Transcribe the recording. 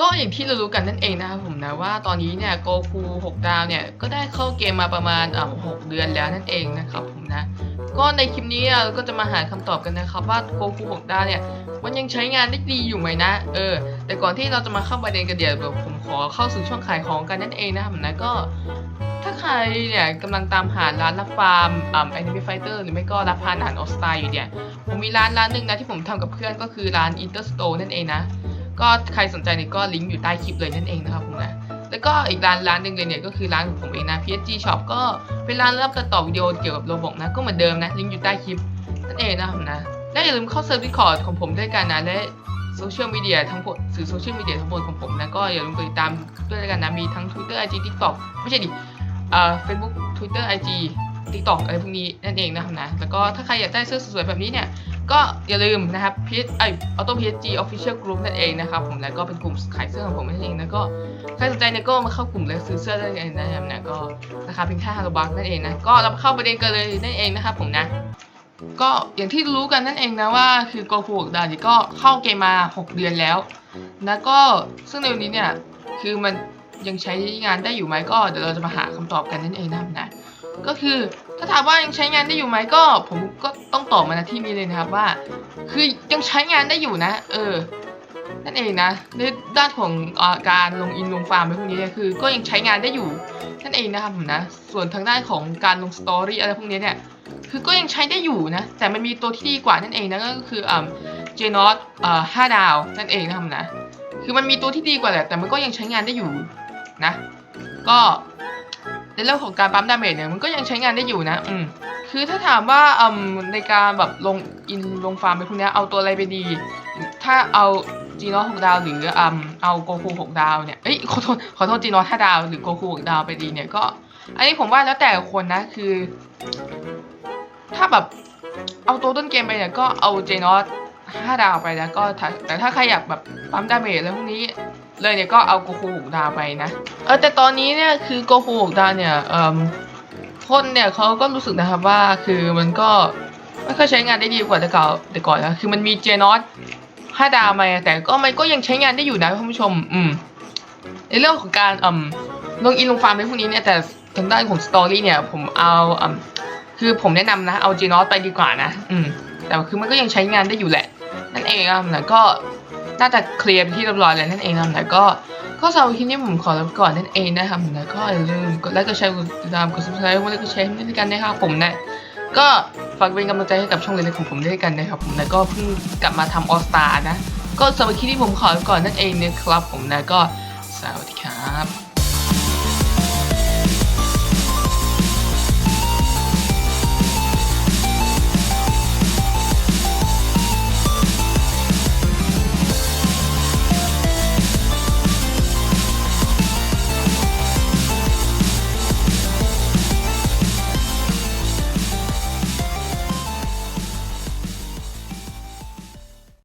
ก็อย่างที่เรารู้กันนั่นเองนะครับผมนะว่าตอนนี้เนี่ยโกคู6ดาวเนี่ยก็ได้เข้าเกมมาประมาณอ่าหกเดือนแล้วนั่นเองนะครับผมนะก็ในคลิปนี้เราก็จะมาหาคำตอบกันนะครับว่าโกคู6ดาวเนี่ยมันยังใช้งานได้ดีอยู่ไหมนะ เออ แต่ก่อนที่เราจะมาเข้าประเด็นกันเดี๋ยวผมขอเข้าสู่ช่วงขายของกันนั่นเองนะครับผมนะก็ถ้าใครเนี่ยกำลังตามหาร้านรับฟาร์มอ่าแอนิเมไฟเตอร์หรือไม่ก็รับพานอาหารออสตาอยู่เนี่ยผมมีร้านร้านหนึ่งนะที่ผมทำกับเพื่อนก็คือร้าน Interstore นั่นเองนะ ก็ใครสนใจเนี่ยก็ลิงก์อยู่ใต้คลิปเลยนั่นเองนะครับผมนะแล้วก็อีกร้านร้านหนึ่งเลยเนี่ยก็คือร้านของผมเองนะ PSG Shop ก็เป็นร้านรับตัดต่อวิดีโอเกี่ยวกับโรบอทนะก็เหมือนเดิมนะลิงก์อยู่ใต้คลิปนั่นเองนะครับนะและอย่าลืมเข้าเซิร์ฟดิคอร์ดของผมด้วยกันนะและโซเชียลมีเดียทั้งหมดสื่อโซเชียลมีเดียทั้งหมดของผมนะก็อย่าลืมติดตามด้วยกันนะมีทั้ง Twitter IG TikTok ไม่ใช่ดิเอ่อ Facebook Twitter IG TikTok อะไรพวกนี้นั่นเองนะครับนะแล้วก็ถ้าใครอยากได้เสื้อสวยๆแบบนี้เนี่ย ก็อย่าลืมนะครับพีไอออโต้พีเอจีออฟฟิเชียลกลุ่มนั่นเองนะครับผมแล้วก็เป็นกลุ่มขายเสื้อของผมนั่นเองแล้วก็ใครสนใจเนี่ยก็มาเข้ากลุ่มเลยซื้อเสื้อได้เลยนะครับน่ะก็ราคาเพียงแค่ห้าบาทนั่นเองนะก็เราเข้าประเด็นกันเลยนั่นเองนะครับผมนะ ก็อย่างที่รู้กันนั่นเองนะว่าคือโกคูดาจิก็เข้าเกมมา 6 เดือนแล้วแล้วก็ซึ่งในวันนี้เนี่ยคือมันยังใช้งานได้อยู่ไหมก็เดี๋ยวเราจะมาหาคำตอบกันนั่นเองนะครับนะก็คือ ถ้าถามว่ายังใช้งานได้อยู่ไหมก็ ผมก็ต้องตอบมาณที่นี้เลยนะครับว่า คือยังใช้งานได้อยู่นะ เออนั่นเองนะในด้านของอาการลงอินลงฟาร์มอะไรพวกนี้เนี่ยคือ ก็ยังใช้งานได้อยู่นั่นเองนะครับผมนะส่วนทางด้านของการลงสตอรี่อะไรพวกนี้เนี่ยคือก็ยังใช้ได้อยู่นะ แต่มันมีตัวที่ดีกว่านั่นเองนะก็คืออ่าเจนอตอ่าห้าดาวนั่นเองนะครับนะคือมันมีตัวที่ดีกว่าแหละแต่มันก็ยังใช้งานได้อยู่นะ ก็ ในเรื่องของการปั๊มดาเมจเนี่ยมันก็ยังใช้งานได้อยู่นะ อืมคือถ้าถามว่าอืมในการแบบลงอินลงฟาร์มไปพวกเนี้ยเอาตัวอะไรไปดี ถ้าเอาจีโน่หกดาว หรืออืมเอาโกคูหกดาวเนี่ยเอ้ยขอโทษขอโทษจีโน่ห้าดาวหรือโกคูหกดาวไปดีเนี่ยก็ อันนี้ผมว่าแล้วแต่คนนะคือ ถ้าแบบเอาตัวต้นเกมไปเนี่ยก็เอาเจนอสห้าดาวไปแล้วก็ถ้าแต่ถ้าใครอยากแบบปั๊มดาเมจแล้วพวกนี้ เลยเนี่ยก็เอาโกคูหกดาวไปนะ เออแต่ตอนนี้เนี่ยคือโกคูหกดาวเนี่ยเอ่อคนเนี่ยเขาก็รู้สึกนะครับว่าคือมันก็ไม่ค่อยใช้งานได้ดีกว่าแต่เก่าแต่ก่อนแล้วคือมันมีเจนอสห้าดาวมาแต่ก็มันก็ยังใช้งานได้อยู่นะท่านผู้ชม อืม ในเรื่องของการอืมลงอินลงฟาร์มในพวกนี้เนี่ยแต่ทางด้านของสตอรี่เนี่ยผมเอาอืมคือผมแนะนำนะเอาเจนอสไปดีกว่านะ อืม แต่คือมันก็ยังใช้งานได้อยู่แหละ นั่นเองครับนะก็ น่าจะเคลียร์ที่เรียบร้อยแล้วนั่นเองครับนะก็ก็สำหรับคลิปนี้ผมขอลาไปก่อนนั่นเองนะครับแล้วก็อย่าลืมกดไลค์กดแชร์กดติดตามกด subscribe กดแชร์ให้ด้วยกันนะครับผมนะก็ฝากเป็นกำลังใจให้กับช่องเล็กๆของผมด้วยกันนะครับผมแล้วก็เพิ่งกลับมาทำออสตานะ ก็สำหรับคลิปนี้ผมขอไปก่อนนั่นเองนะครับผมนะก็สวัสดีครับ